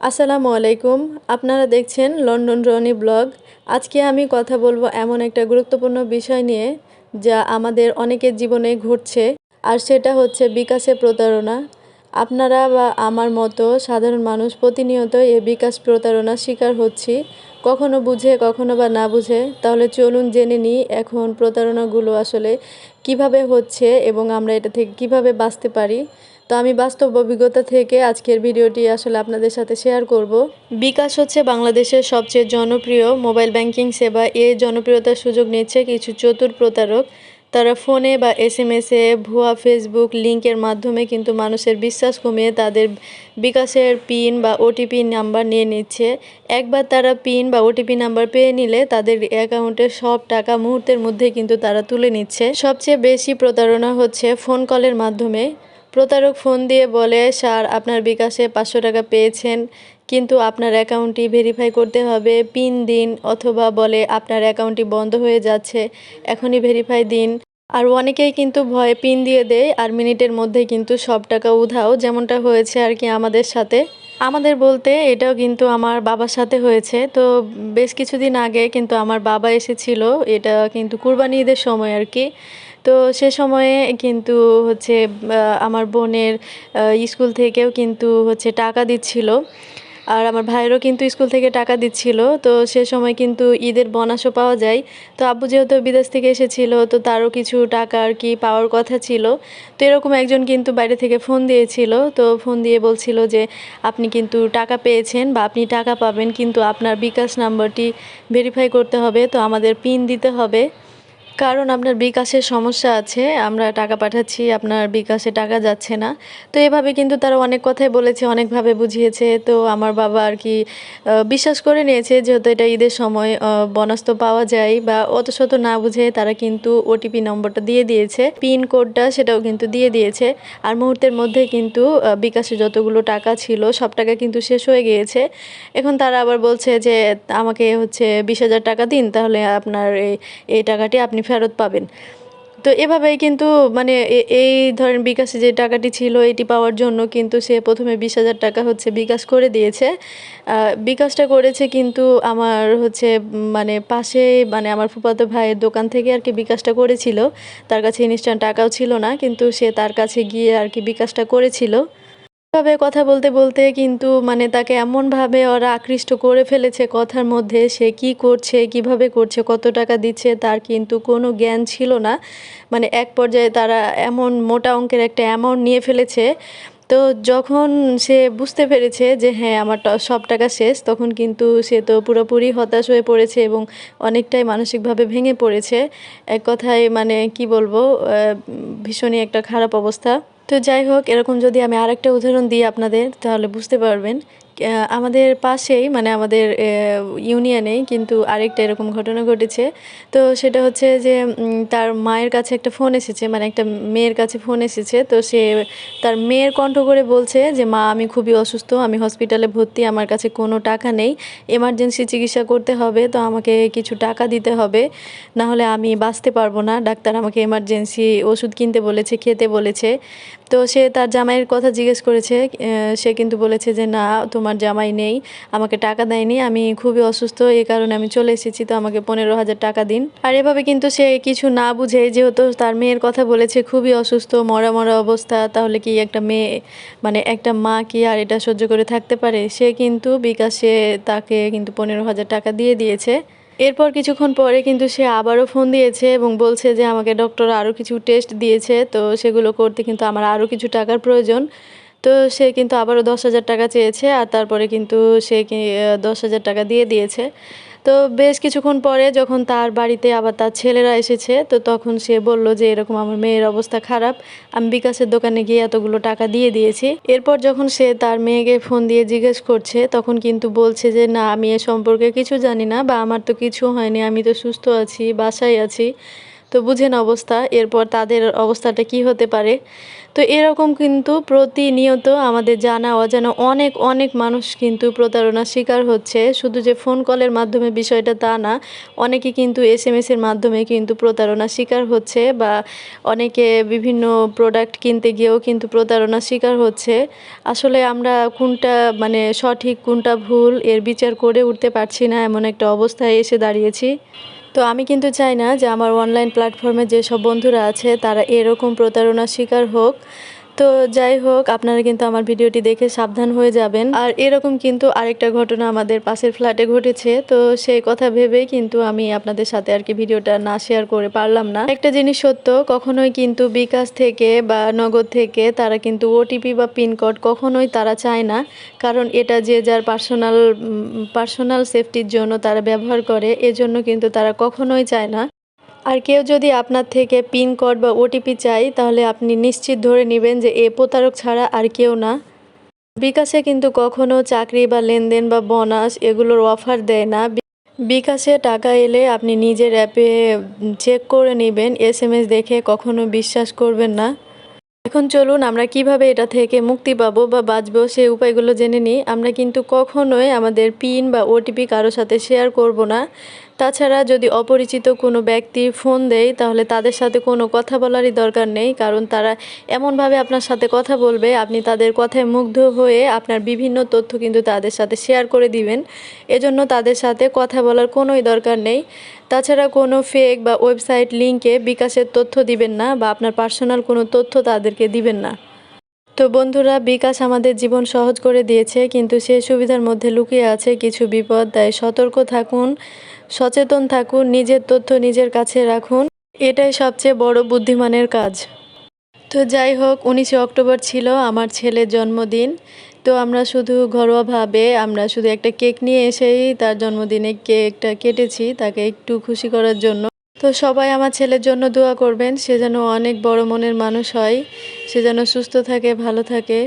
আসসালামু আলাইকুম। আপনারা দেখছেন লন্ডন রনি ব্লগ। আজকে আমি কথা বলব এমন একটা গুরুত্বপূর্ণ বিষয় নিয়ে, যা আমাদের অনেকের জীবনে ঘটছে, আর সেটা হচ্ছে বিকাশে প্রতারণা। আপনারা বা আমার মতো সাধারণ মানুষ প্রতিনিয়ত এ বিকাশ প্রতারণার শিকার হচ্ছি। কখনো বুঝে, কখনো বা না বুঝে, তাহলে চলুন জেনে নিই এখন প্রতারণাগুলো আসলে কীভাবে হচ্ছে এবং আমরা এটা থেকে কীভাবে বাঁচতে পারি। তো আমি বাস্তব অভিজ্ঞতা থেকে আজকের ভিডিওটি আসলে আপনাদের সাথে শেয়ার করব। বিকাশ হচ্ছে বাংলাদেশের সবচেয়ে জনপ্রিয় মোবাইল ব্যাংকিং সেবা। এ জনপ্রিয়তার সুযোগ নিচ্ছে কিছু চতুর প্রতারক। তারা ফোনে বা এস এম এসে ভুয়া ফেসবুক লিঙ্কের মাধ্যমে কিন্তু মানুষের বিশ্বাস কমিয়ে তাদের বিকাশের পিন বা ওটিপি নাম্বার নিয়ে নিচ্ছে। একবার তারা পিন বা ওটিপি নাম্বার পেয়ে নিলে তাদের অ্যাকাউন্টে সব টাকা মুহূর্তের মধ্যে কিন্তু তারা তুলে নিচ্ছে। সবচেয়ে বেশি প্রতারণা হচ্ছে ফোন কলের মাধ্যমে। প্রতারক ফোন দিয়ে বলে, স্যার, আপনার বিকাশে পাঁচশো টাকা পেয়েছেন, কিন্তু আপনার অ্যাকাউন্টটি ভেরিফাই করতে হবে। পিন দিন। অথবা বলে, আপনার অ্যাকাউন্টটি বন্ধ হয়ে যাচ্ছে, এখনই ভেরিফাই দিন। আর অনেকেই কিন্তু ভয়ে পিন দিয়ে দেয় আর মিনিটের মধ্যে কিন্তু সব টাকা উধাও, যেমনটা হয়েছে আর কি আমাদের সাথে। আমাদের বলতে এটাও কিন্তু আমার বাবার সাথে হয়েছে। তো বেশ কিছুদিন আগে কিন্তু আমার বাবা এসেছিল, এটা কিন্তু কুরবানি ঈদের সময় আর কি। তো সে সময়ে কিন্তু হচ্ছে আমার বোনের স্কুল থেকেও কিন্তু হচ্ছে টাকা দিচ্ছিল। আর আমার ভাইয়েরও কিন্তু স্কুল থেকে টাকা দিচ্ছিল, তো সে সময় কিন্তু ঈদের বোনাসও পাওয়া যায়। তো আব্বু যেহেতু বিদেশ থেকে এসেছিল, তো তারও কিছু টাকা আর কি পাওয়ার কথা ছিল। তো এরকম একজন কিন্তু বাইরে থেকে ফোন দিয়েছিল, তো ফোন দিয়ে বলছিল যে, আপনি কিন্তু টাকা পেয়েছেন বা আপনি টাকা পাবেন, কিন্তু আপনার বিকাশ নাম্বারটি ভেরিফাই করতে হবে, তো আমাদের পিন দিতে হবে। কারণ আপনার বিকাশের সমস্যা আছে, আমরা টাকা পাঠাচ্ছি, আপনার বিকাশে টাকা যাচ্ছে না। তো এভাবে কিন্তু তারা অনেক কথাই বলেছে, অনেকভাবে বুঝিয়েছে। তো আমার বাবা আর কি বিশ্বাস করে নিয়েছে যেহেতু এটা ঈদের সময় বনাস তো পাওয়া যায় বা অত শত না বুঝে তারা কিন্তু ওটিপি নম্বরটা দিয়ে দিয়েছে, পিন কোডটা সেটাও কিন্তু দিয়ে দিয়েছে। আর মুহূর্তের মধ্যে কিন্তু বিকাশে যতগুলো টাকা ছিল সব টাকা কিন্তু শেষ হয়ে গিয়েছে। এখন তারা আবার বলছে যে, আমাকে হচ্ছে বিশ হাজার টাকা দিন, তাহলে আপনার এই এই টাকাটি আপনি ফেরত পাবেন। তো এভাবেই কিন্তু মানে এই ধরেন বিকাশে যে টাকাটি ছিল এটি পাওয়ার জন্য কিন্তু সে প্রথমে বিশ হাজার টাকা হচ্ছে বিকাশ করে দিয়েছে। বিকাশটা করেছে কিন্তু আমার হচ্ছে মানে পাশে মানে আমার ফুপাতো ভাইয়ের দোকান থেকে আর কি বিকাশটা করেছিল। তার কাছে ইনস্ট্যান্ট টাকাও ছিল না, কিন্তু সে তার কাছে গিয়ে আর কি বিকাশটা করেছিল। ভাবে কথা বলতে বলতে কিন্তু মানে তাকে এমনভাবে ওরা আকৃষ্ট করে ফেলেছে কথার মধ্যে, সে কি করছে, কীভাবে করছে, কত টাকা দিচ্ছে তার কিন্তু কোনো জ্ঞান ছিল না। মানে এক পর্যায়ে তারা এমন মোটা অঙ্কের একটা অ্যামাউন্ট নিয়ে ফেলেছে। তো যখন সে বুঝতে পেরেছে যে হ্যাঁ আমার সব টাকা শেষ, তখন কিন্তু সে তো পুরোপুরি হতাশ হয়ে পড়েছে এবং অনেকটাই মানসিকভাবে ভেঙে পড়েছে। এক কথায় মানে কি বলব ভীষণই একটা খারাপ অবস্থা। তো যাই হোক এরকম যদি আমি আরেকটা উদাহরণ দিই আপনাদের তাহলে বুঝতে পারবেন আমাদের পাশেই মানে আমাদের ইউনিয়নেই কিন্তু আরেকটা এরকম ঘটনা ঘটেছে। তো সেটা হচ্ছে যে তার মায়ের কাছে একটা ফোন এসেছে মানে একটা মেয়ের কাছে ফোন এসেছে। তো সে তার মেয়ের কণ্ঠ করে বলছে যে, মা, আমি খুবই অসুস্থ, আমি হসপিটালে ভর্তি, আমার কাছে কোনো টাকা নেই। এমার্জেন্সি চিকিৎসা করতে হবে, তো আমাকে কিছু টাকা দিতে হবে। না হলে আমি বাঁচতে পারব না। ডাক্তার আমাকে এমার্জেন্সি ওষুধ কিনতে বলেছে, খেতে বলেছে। তো সে তার জামাইয়ের কথা জিজ্ঞেস করেছে সে কিন্তু বলেছে যে, না, তোমার জামাই নেই, আমাকে টাকা দেয়নি, আমি খুবই অসুস্থ, এই কারণে আমি চলে এসেছি, তো আমাকে পনেরো হাজার টাকা দিন। আর এভাবে কিন্তু সে কিছু না বুঝে, যেহেতু তার মেয়ের কথা বলেছে, খুবই অসুস্থ, মরা মরা অবস্থা, তাহলে কি একটা মেয়ে মানে একটা মা কি আর এটা সহ্য করে থাকতে পারে? সে কিন্তু বিকাশে তাকে কিন্তু পনেরো হাজার টাকা দিয়ে দিয়েছে। এরপর কিছুক্ষণ পরে কিন্তু সে আবারও ফোন দিয়েছে এবং বলছে যে, আমাকে ডক্টর আরও কিছু টেস্ট দিয়েছে, তো সেগুলো করতে কিন্তু আমার আরও কিছু টাকার প্রয়োজন। তো সে কিন্তু আবারও দশ হাজার টাকা চেয়েছে আর তারপরে কিন্তু সে দশ হাজার টাকা দিয়ে দিয়েছে। তো বেশ কিছুক্ষণ পরে যখন তার বাড়িতে আবার তার ছেলেরা এসেছে, তো তখন সে বলল যে, এরকম আমার মেয়ের অবস্থা খারাপ। আমি বিকাশের দোকানে গিয়ে এতগুলো টাকা দিয়ে দিয়েছি। এরপর যখন সে তার মেয়েকে ফোন দিয়ে জিজ্ঞেস করছে, তখন কিন্তু বলছে যে, না, আমি এ সম্পর্কে কিছু জানি না বা আমার তো কিছু হয়নি। আমি তো সুস্থ আছি, বাসায় আছি। তো বুঝেন অবস্থা, এরপর তাদের অবস্থাটা কি হতে পারে? তো এরকম কিন্তু প্রতিনিয়ত আমাদের জানা অজানা অনেক অনেক মানুষ কিন্তু প্রতারণার শিকার হচ্ছে। শুধু যে ফোন কলের মাধ্যমে বিষয়টা তা না, অনেকে কিন্তু এস এম এসের মাধ্যমে কিন্তু প্রতারণার শিকার হচ্ছে বা অনেকে বিভিন্ন প্রোডাক্ট কিনতে গিয়েও কিন্তু প্রতারণার শিকার হচ্ছে। আসলে আমরা কোনটা মানে সঠিক, কোনটা ভুল, এর বিচার করে উঠতে পারছি না, এমন একটা অবস্থায় এসে দাঁড়িয়েছি। তো আমি কিন্তু চাই না যে আমার অনলাইন প্ল্যাটফর্মে যেসব বন্ধুরা আছে তারা এরকম প্রতারণার শিকার হোক। তো যাই হোক, আপনারা কিন্তু আমার ভিডিওটি দেখে সাবধান হয়ে যাবেন। আর এরকম কিন্তু আরেকটা ঘটনা আমাদের পাশের ফ্ল্যাটে ঘটেছে। তো সেই কথা ভেবেই কিন্তু আমি আপনাদের সাথে আর কি ভিডিওটা না শেয়ার করে পারলাম না। একটা জিনিস সত্য, কখনোই কিন্তু বিকাশ থেকে বা নগদ থেকে তারা কিন্তু ওটিপি বা পিনকোড কখনোই তারা চায় না। কারণ এটা যে যার পার্সোনাল পার্সোনাল সেফটির জন্য তারা ব্যবহার করে, এজন্য কিন্তু তারা কখনোই চায় না। আর কেউ যদি আপনার থেকে পিন কোড বা ওটিপি চাই তাহলে আপনি নিশ্চিত ধরে নেবেন যে এ প্রতারক ছাড়া আর কেউ না। বিকাশে কিন্তু কখনো চাকরি বা লেনদেন বা বোনাস এগুলোর অফার দেয় না। বিকাশে টাকা এলে আপনি নিজের অ্যাপে চেক করে নেবেন, এস এম এস দেখে কখনো বিশ্বাস করবেন না। এখন চলুন আমরা কীভাবে এটা থেকে মুক্তি পাবো বা বাঁচবো সেই উপায়গুলো জেনে নিই। আমরা কিন্তু কখনোই আমাদের পিন বা ওটিপি কারোর সাথে শেয়ার করব না। তাছাড়া যদি অপরিচিত কোনো ব্যক্তি ফোন দেয়, তাহলে তাদের সাথে কোনো কথা বলারই দরকার নেই। কারণ তারা এমনভাবে আপনার সাথে কথা বলবে, আপনি তাদের কথায় মুগ্ধ হয়ে আপনার বিভিন্ন তথ্য কিন্তু তাদের সাথে শেয়ার করে দিবেন। এজন্য তাদের সাথে কথা বলার কোনোই দরকার নেই। তাছাড়া কোনো ফেক বা ওয়েবসাইট লিঙ্কে বিকাশের তথ্য দিবেন না বা আপনার পার্সোনাল কোনো তথ্য তাদেরকে দিবেন না। তো বন্ধুরা, বিকাশ আমাদের জীবন সহজ করে দিয়েছে, কিন্তু সে সুবিধার মধ্যে লুকিয়ে আছে কিছু বিপদ। তাই সতর্ক থাকুন, সচেতন থাকুন, নিজের তথ্য নিজের কাছে রাখুন। এটাই সবচেয়ে বড় বুদ্ধিমানের কাজ। তো যাই হোক, উনিশে অক্টোবর ছিল আমার ছেলের জন্মদিন। তো আমরা শুধু ঘরোয়াভাবে, আমরা শুধু একটা কেক নিয়ে এসেই তার জন্মদিনে কেকটা কেটেছি, তাকে একটু খুশি করার জন্য। তো সবাই আমার ছেলের জন্য দোয়া করবেন, সে যেন অনেক বড় মনের মানুষ হয়, সে যেন সুস্থ থাকে, ভালো থাকে।